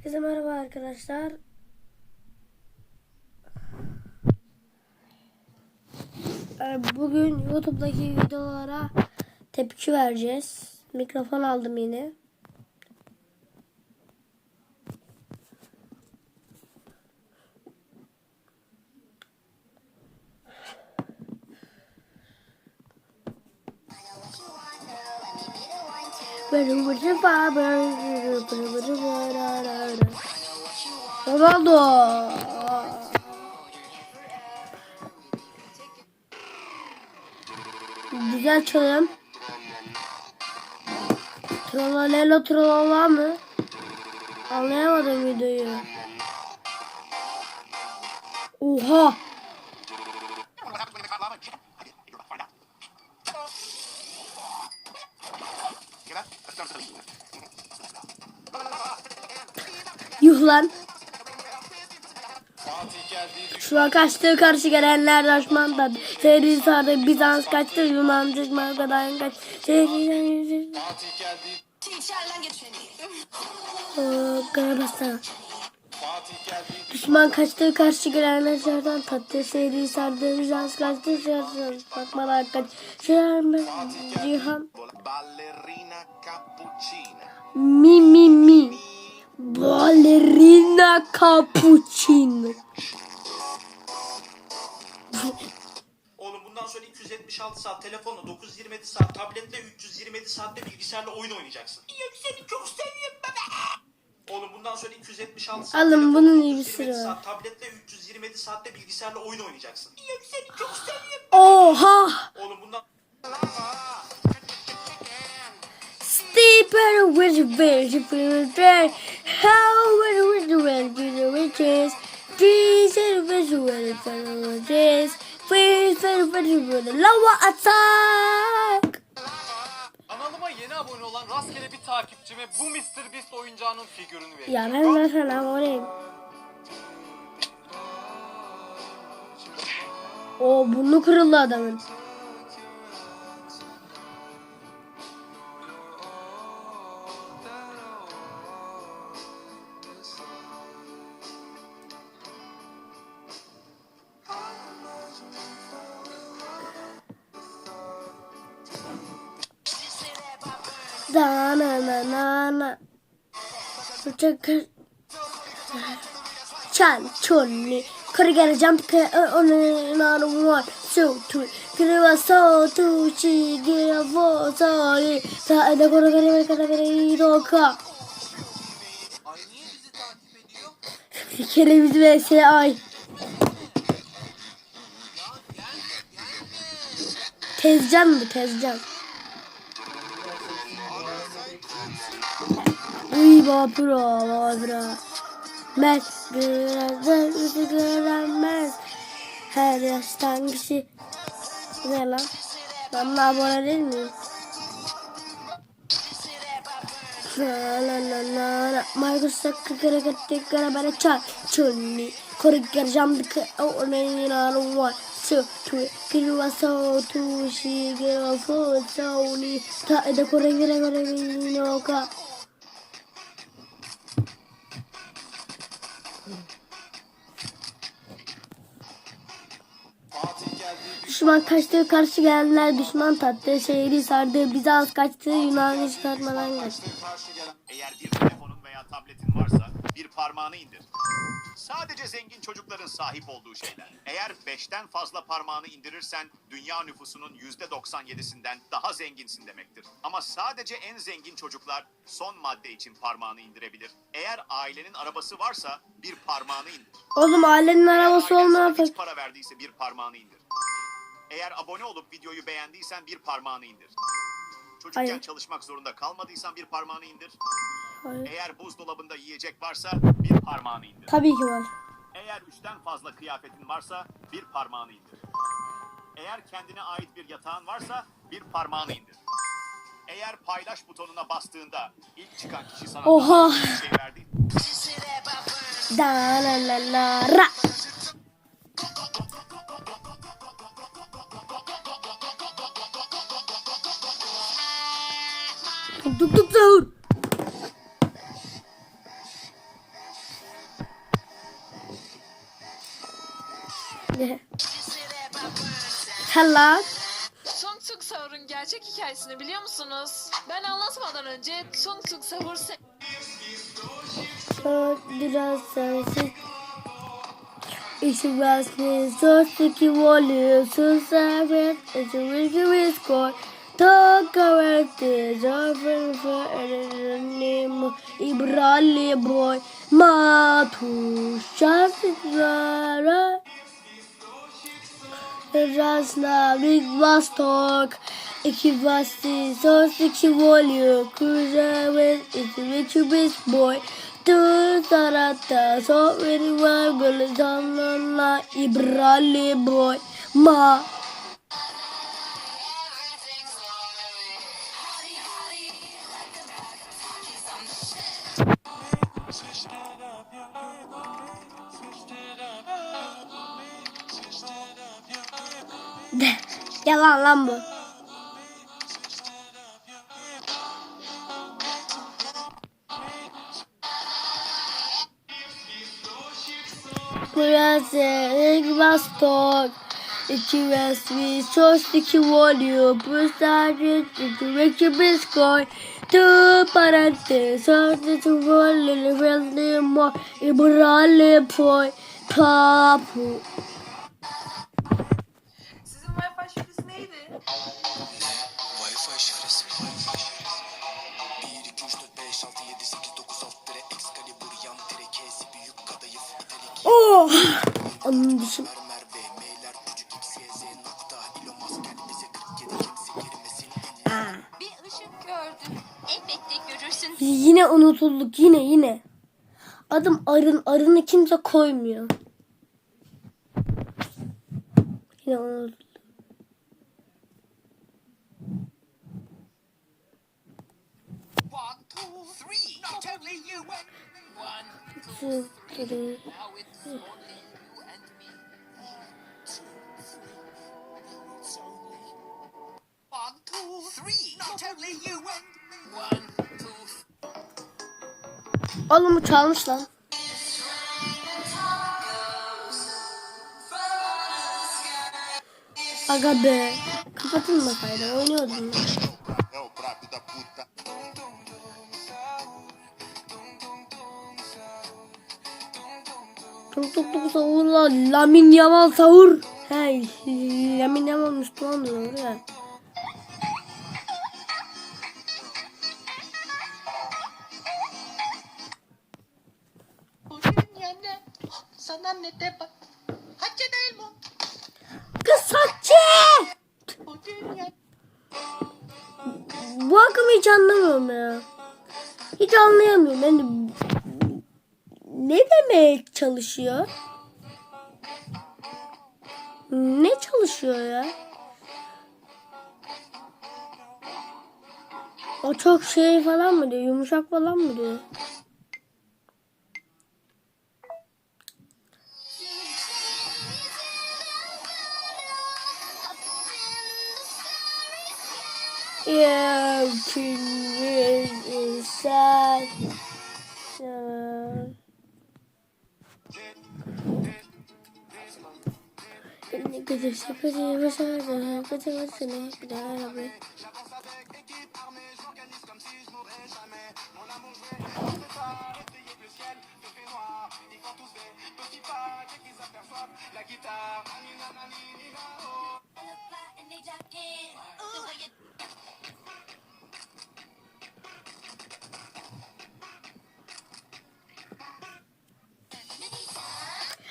Herkese merhaba arkadaşlar. Ee, Bugün YouTube'daki videolara tepki vereceğiz. Mikrofon aldım yine. Ronaldo. Güzel çalım. Trolalelo trolala mı? Anlayamadım videoyu. Oha. Lan. Şu an kaçtığı karşı gelenler Raşman'da Seri sardı Bizans kaçtı Yunan çıkmaz kadar kaç Fatih geldi. Düşman kaçtığı karşı gelenler şerden tattı. Seri sardı Bizans kaçtı Şerden bakmadan kaç Şerden Cihan. Mi mi mi Ballerina cappuccino Oğlum bundan sonra 276 saat telefonla, 927 saat tabletle, 327 saatte bilgisayarla oyun oynayacaksın. Ya seni çok seviyorum bebe. Oğlum bundan sonra 276 saat Alın, telefonla, bunun iyi bir 927 sırrı var. saat tabletle, 327 saatte bilgisayarla oyun oynayacaksın. Ya seni çok seviyorum. Oha Oğlum bundan Steeper with very very how with with with with riches Jesus with with with riches with with with with lava attack Kanalıma yeni abone olan rastgele bir takipçime bu Mr. Beast oyuncağının figürünü verin. Ya ben zaten aboneyim. O burnu kırıldı adamın. Da na na na na. Çakır. Chan chunni. Korigare jump ke on na one two three. Kiriwa so tu chi gira vo so ni. Sa me kara kare iroka. Ay niye bizi takip ediyor? Kereviz vs ay. Tezcan bu tezcan. Uy babura babura. Mez birazdan yüzü göremez. Her yaştan kişi. Ne lan? Ben buna abone değil miyim? La Microsoft kara kara kara bana çal Chunni Kore kara jam dik o ne na no one two two kirwa so two shi girwa four so ni ta da kore kara kara no ka Düşman kaçtığı karşı gelenler düşman tattı şehri sardı Bizans kaçtı Yunan'ı çıkartmadan kaçtı Eğer bir telefonun veya tabletin varsa bir parmağını indir. Sadece zengin çocukların sahip olduğu şeyler. Eğer beşten fazla parmağını indirirsen dünya nüfusunun yüzde 97'sinden daha zenginsin demektir. Ama sadece en zengin çocuklar son madde için parmağını indirebilir. Eğer ailenin arabası varsa bir parmağını indir. Oğlum ailenin arabası olmayan hiç para verdiyse bir parmağını indir. Eğer abone olup videoyu beğendiysen bir parmağını indir. Çocukken Hayır. çalışmak zorunda kalmadıysan bir parmağını indir. Hayır. Eğer buzdolabında yiyecek varsa bir parmağını indir. Tabii ki var Eğer üçten fazla kıyafetin varsa bir parmağını indir. Eğer kendine ait bir yatağın varsa bir parmağını indir. Eğer paylaş butonuna bastığında ilk çıkan kişi sana Oha. bir şey verdi. Da la la la ra. Tuk tuk tuk tuk. Hello. Song Sung Sahur'un gerçek hikayesini biliyor musunuz? Ben anlatmadan önce Song Sung Sahur se- Biraz sensiz. İşi basmış, sostaki volü, susabet, işi wiki viskor. Toka verti, zafir fırınım, İbrali boy, matu, прекрасна, вид восток, и кивасти, сосики волю, кружевы, и свечу без бой. Ту тарата, сон вырывай, были на мной, и брали бой. Ма. Yalan lan bu. Present Vostok. İki resmi sos iki Tu Bu sadece iki bitcoin. Two parentes. Sadece Elbette görürsün. Yine unutulduk yine yine. Adım arın arını kimse koymuyor. Yine unutulduk. One, two, three. Not only you and one. Oğlum çalmış lan. Aga be. Kapatılmasaydı oynuyordum. É Tuk tuk tuk savurla Lamin Yamal savur. Hey Lamin Yamal Müslüman diyor ya. Sana ne de bak. Hacı değil mi? Kız ya. Bu akımı hiç anlamıyorum ya. Hiç anlayamıyorum. Yani ne demeye çalışıyor? Ne çalışıyor ya? O çok şey falan mı diyor? Yumuşak falan mı diyor? Everything Ne kadar şakacı başardı. Kaçı başına bir daha abi.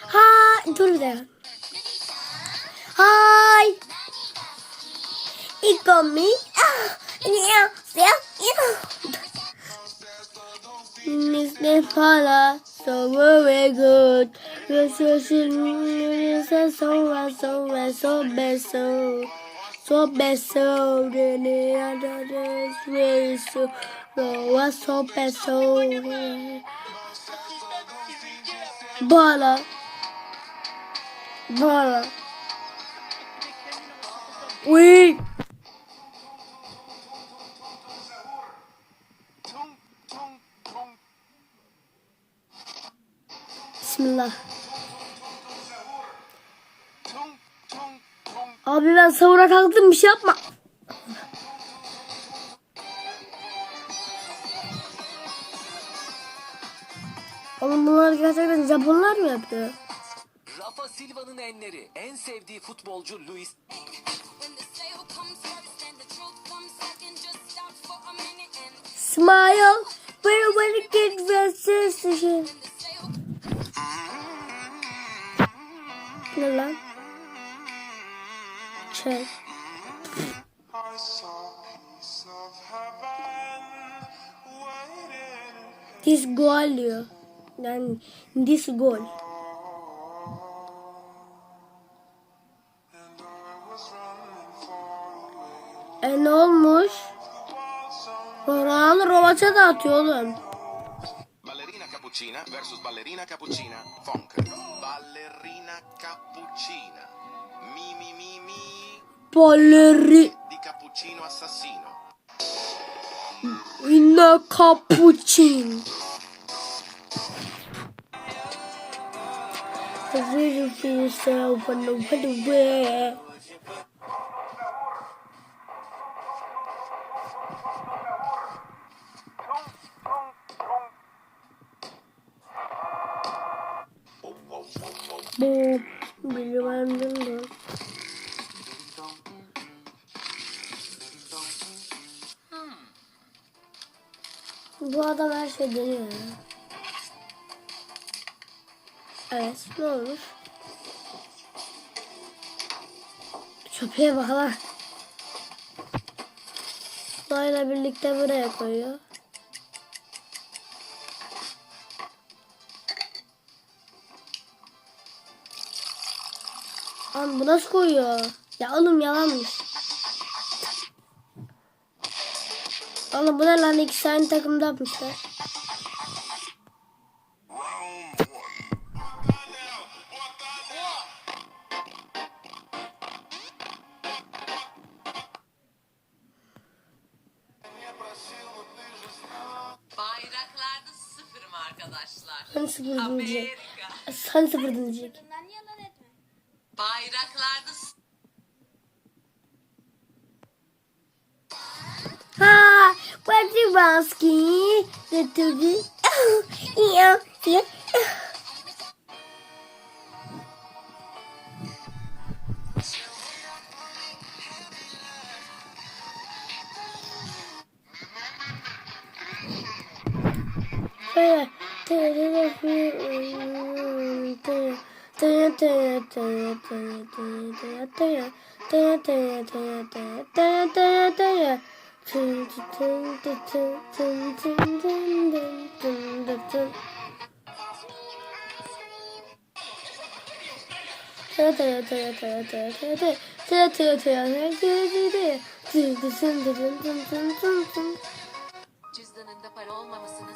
Ha, dur bir dakika. Hi. It got me. Ah, yeah, yeah, yeah. Miss Nepala, so very good. Yes, yes, yes, so well, so well, so bad, so. So bad, so really, other days, really, so. So, was so bad, so. Bala. Bala. Uy. Bismillah. Abi ben savura kalktım bir şey yapma. Oğlum bunlar gerçekten Japonlar mı yapıyor? Rafa Silva'nın enleri. En sevdiği futbolcu Luis Smile. Very very good versus. Ne lan? Şey. This goal diyor. Yani this goal. Rovaça da atıyor oğlum. Ballerina cappuccina versus ballerina cappuccina funk. Ballerina cappuccina. Mi mi mi mi Balleri di cappuccino assassino. in a cappuccino. Really feel yourself on the way. Bu bilmem ne. Bu adam her şey deniyor ya. Evet ne olmuş? Köpeğe bak lan. Sırayla birlikte buraya koyuyor. Lan bu nasıl koyuyor? Ya oğlum yalanmış. Oğlum bu ne lan ikisi aynı takımda yapmışlar. Bayraklarda sıfırım arkadaşlar. Hani sıfırdın diyecek. Amerika. Hani sıfırdın diyecek. what do your basket? The turkey. yeah, yeah. Ja. cüzdanında para olmamasını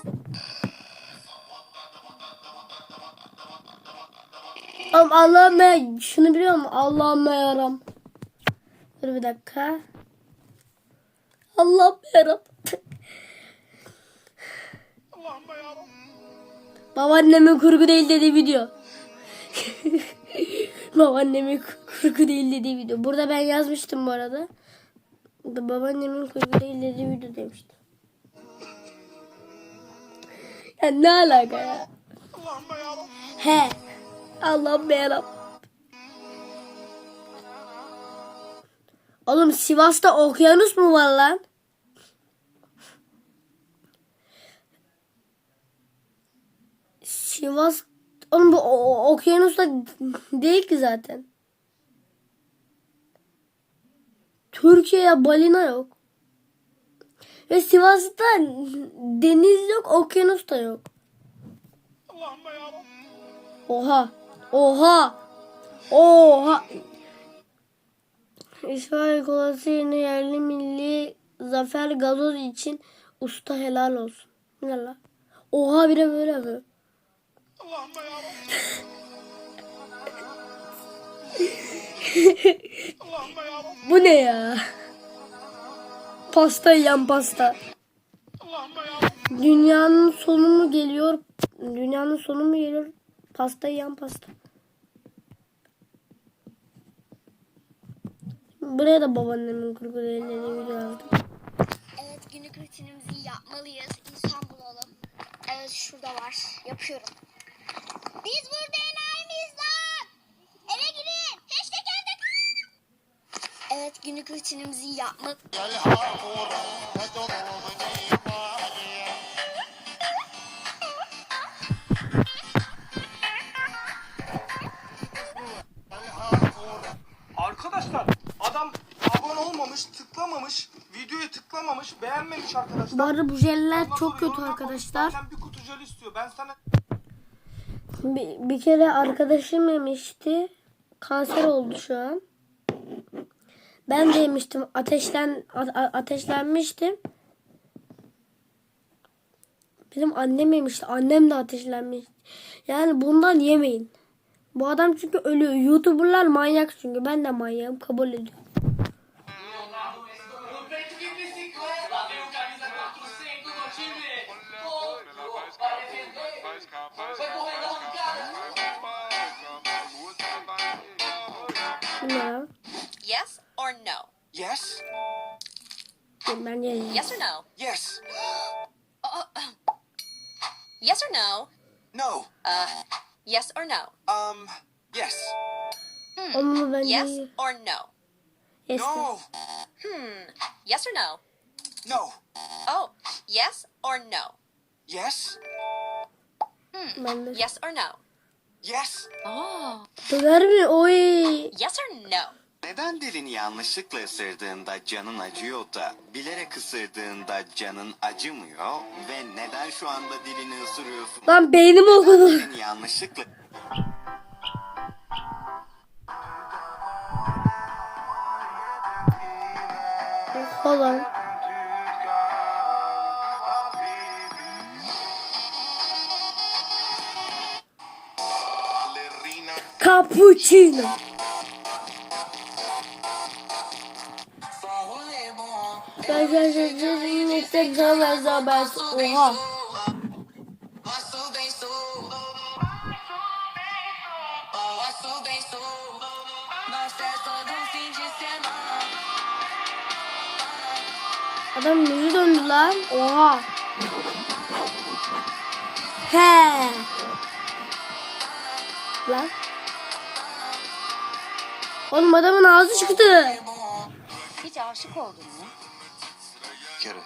Allah'ım ben şunu biliyor musun? Allah'ım yaram. Dur bir dakika. Allah'ım yaram. Babaannemin kurgu değil dediği video. Babaannemin kurgu değil dediği video. Burada ben yazmıştım bu arada. Babaannemin kurgu değil dediği video demiştim. Ya ne alaka ya? He. Allah'ım yarabbim. Oğlum Sivas'ta okyanus mu var lan? Sivas oğlum bu okyanusta değil ki zaten. Türkiye'ye balina yok. Ve Sivas'ta deniz yok, okyanus da yok. Oha. Oha. Oha. İsrail kolası yine yerli milli zafer gazoz için usta helal olsun. Ne la? Oha bir de böyle yapıyor. Bu ne ya? Pasta yiyen pasta. Dünyanın sonu mu geliyor? Dünyanın sonu mu geliyor? Pasta yiyen pasta. Buraya da babaannemin kurgularıyla video aldım. Evet günlük rutinimizi yapmalıyız. İnsan bulalım. Evet şurada var. Yapıyorum. Biz burada lan. Eve girin. Hashtag elde Evet günlük rutinimizi yapmak. Olmamış, tıklamamış, videoyu tıklamamış, beğenmemiş arkadaşlar. Bu arada bu jeller Ondan çok kötü arkadaşlar. Zaten bir kutu jel istiyor. Ben sana Bir, bir kere arkadaşım yemişti. Kanser oldu şu an. Ben de yemiştim. Ateşlen ateşlenmiştim. Bizim annem yemişti. Annem de ateşlenmiş. Yani bundan yemeyin. Bu adam çünkü ölüyor. YouTuber'lar manyak çünkü. Ben de manyağım. Kabul ediyorum. Yes? Ben yerim. Yes or no? Yes. Yes or no? No. Uh, yes or no? Um, yes. Onu ben Yes or no? Yes. No. Hmm. Yes or no? No. Oh, yes or no? Yes. Ben de. Yes or no? Yes. Oh. Döver mi? Oy. Yes or no? Neden dilini yanlışlıkla ısırdığında canın acıyor da bilerek ısırdığında canın acımıyor ve neden şu anda dilini ısırıyorsun? Lan beynim okudu. Dilini yanlışlıkla Falan. Cappuccino. Oha. Adam yüzü döndü lan. Oha. He. Lan. Oğlum adamın ağzı çıktı. Hiç aşık oldun mu? Kere.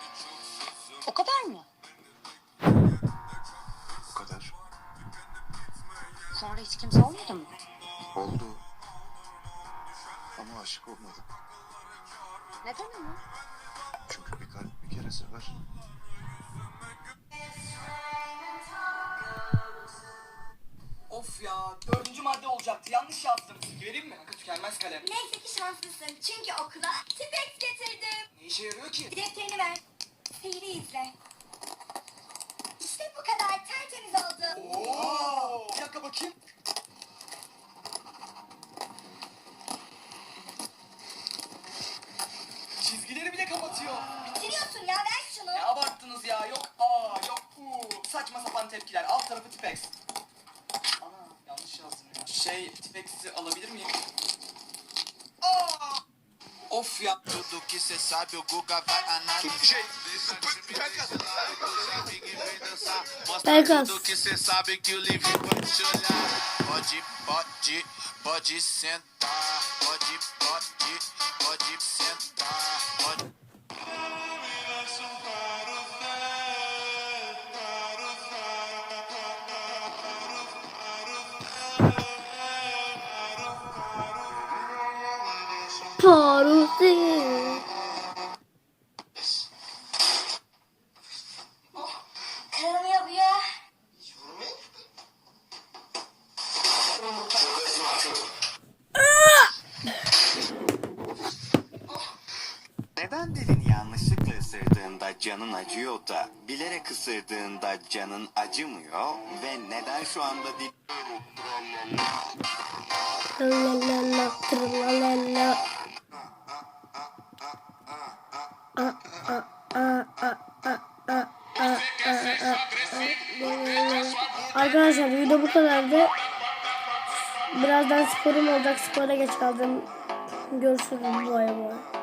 O kadar mı? Bu kadar. Sonra hiç kimse olmadı mı? Oldu. Ama aşık olmadım. Neden ama? Çünkü bir kalp bir kere sever. Of ya dördüncü madde olacaktı. Yanlış yazdım. Vereyim mi? Tükenmez kalem. Neyse ki şanslısın. Çünkü okula Tipex getirdim. Ne işe yarıyor ki? Defterini ver. Seyri izle. İşte bu kadar tertemiz oldu. Oo! Bir dakika bakayım. Çizgileri bile kapatıyor. Bitiriyorsun ya ver şunu. Ne abarttınız ya? Yok aa yok uu. Saçma sapan tepkiler. Alt tarafı Tipex. Ana yanlış yazdım ya. Şey Tipex'i alabilir miyim? Aa! Of ya. Tudo que cê sabe, o Guga vai analisar. Tudo que cê sabe que o livro pode te olhar. Pode, pode, pode sentar. Pode, pode, pode sentar. Ya. neden dilini yanlışlıkla ısırdığında canın acıyor da bilerek ısırdığında canın acımıyor ve neden şu anda dil kadardı. Birazdan sporum olacak. Spora geç kaldım. Görüşürüz bay bay.